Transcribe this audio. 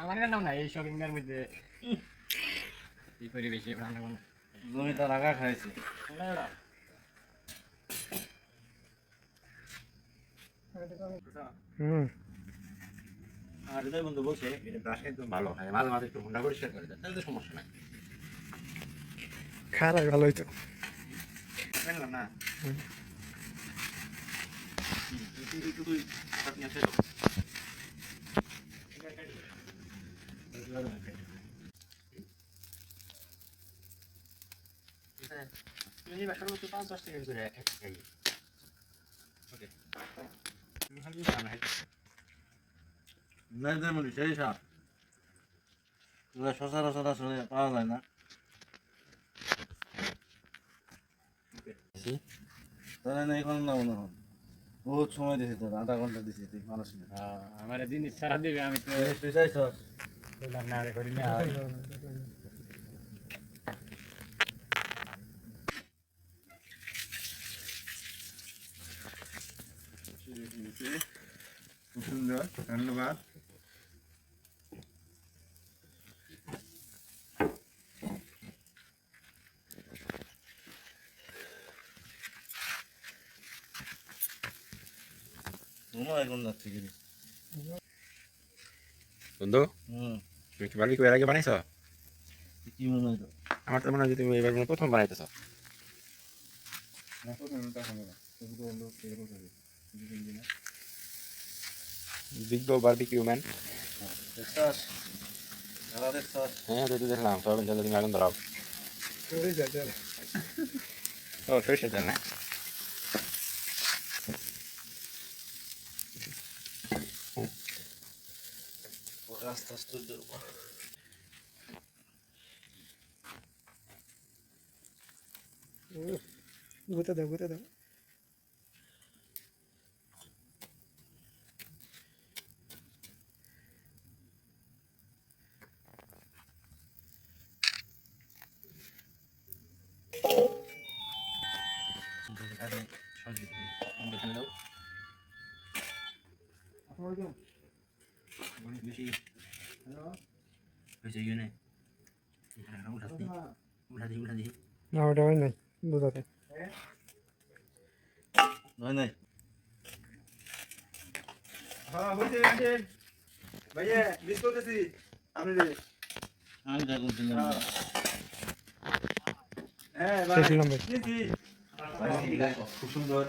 আমার নাম না এই শপিং এর মধ্যে। পরিবেশে রান্না বান্না জমিটা রাখা খাইছে। হুম। আর হৃদয় বন্ধু বলছে এটা ব্রাশ একদম ভালো হয় মাঝে মাঝে একটু হুন্ডা পরিষ্কার করে দেয় তাহলে তো সমস্যা নাই। খারাপ ভালো হইতো। না। পাঁচ দশ টাকা করে ওকে তুমি খালি আমরা খাই নাই দেয় বলি সেই সাপ সচরাচর আসলে পাওয়া যায় না তাহলে এখন না মনে হয় বহুত সময় দিয়েছি তোর আধা ঘণ্টা দিয়েছি তুই মানুষ আমার জিনিস সারা দিবে আমি তো তুই চাইছ না করি না ধন্যবাদ ঘুমো এখন যাচ্ছে কি বন্ধু? হুম। তুমি কি বারবিকিউ এর আগে বানাইছো? কি মনে হয় তো আমার তো মনে হয় যে তুমি এবার প্রথম বানাইতেছো। বিগ বারবিকিউ ম্যান দেখছাস খেলা দেখছাস তো দেখলাম। চলে তুমি আগুন ধরাও। আস্তে আস্তে দেবো গুতে দাও গুতে দাও না ওটা হয় নাই দুধাতে নয় নাই হ্যাঁ হইছে হইছে ভাইয়া মিস করতেছি আপনি রে আমি দেখুন হ্যাঁ শেষ হলাম ভাই নিয়েছি খুব সুন্দর